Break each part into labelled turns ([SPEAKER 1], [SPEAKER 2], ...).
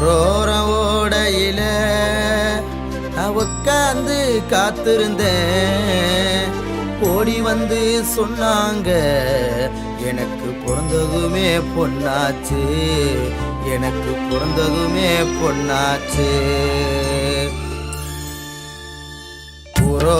[SPEAKER 1] ஓரோர ஓடையில உட்காந்து காத்திருந்தேன். ஓடி வந்து சொன்னாங்க எனக்கு பிறந்ததுமே பொன்னாச்சு எனக்கு பிறந்ததுமே பொன்னாச்சு புறோ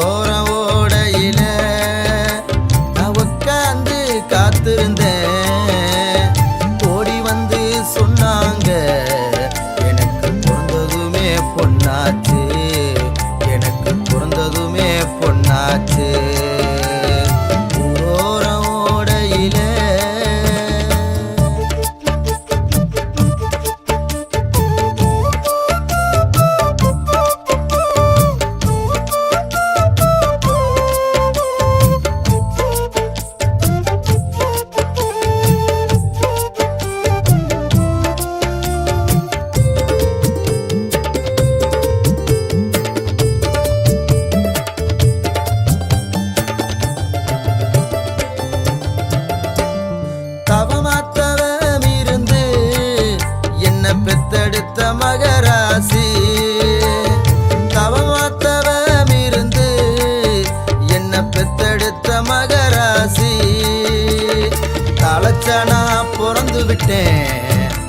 [SPEAKER 1] நான் பிறந்து விட்டேன்.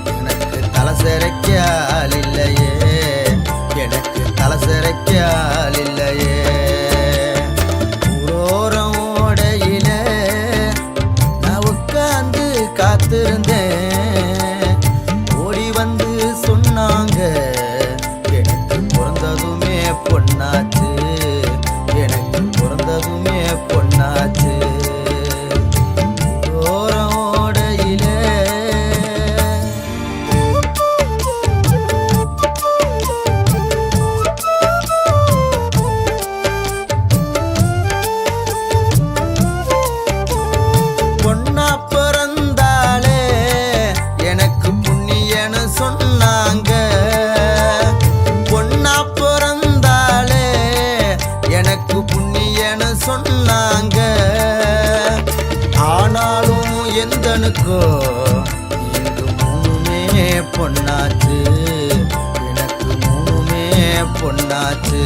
[SPEAKER 1] எனக்கு தலை சிறைக்கால் இல்லையே. எனக்கு தலை சிறைக்கால் இல்லையே. ஊரோரம் ஓடையில நான் உட்காந்து காத்திருந்தேன். சொன்னாங்க. ஆனாலும் எந்தனுக்கோ இங்கு மூணுமே பொன்னாச்சு. எனக்கு மூணுமே பொன்னாச்சு.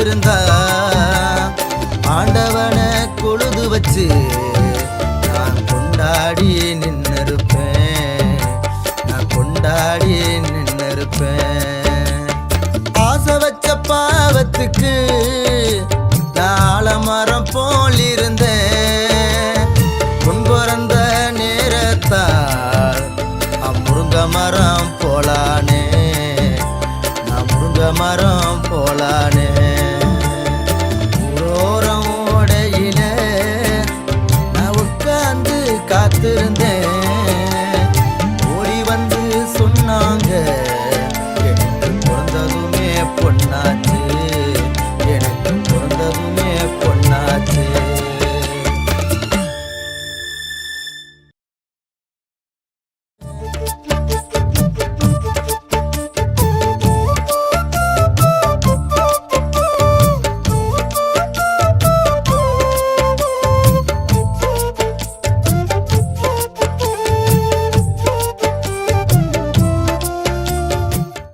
[SPEAKER 1] இருந்தா ஆண்டவனை கொழுது வச்சு நான் கொண்டாடி நின்னிருப்பேன். நான் கொண்டாடி நின்னிருப்பேன். ஆசை வச்ச பாவத்துக்கு தாளமரம் போல் இருந்தேன் பொன் பிறந்த நேரத்தால் நான் முருங்க மரம் போலானே. நான் முருங்க மரம் போலானே.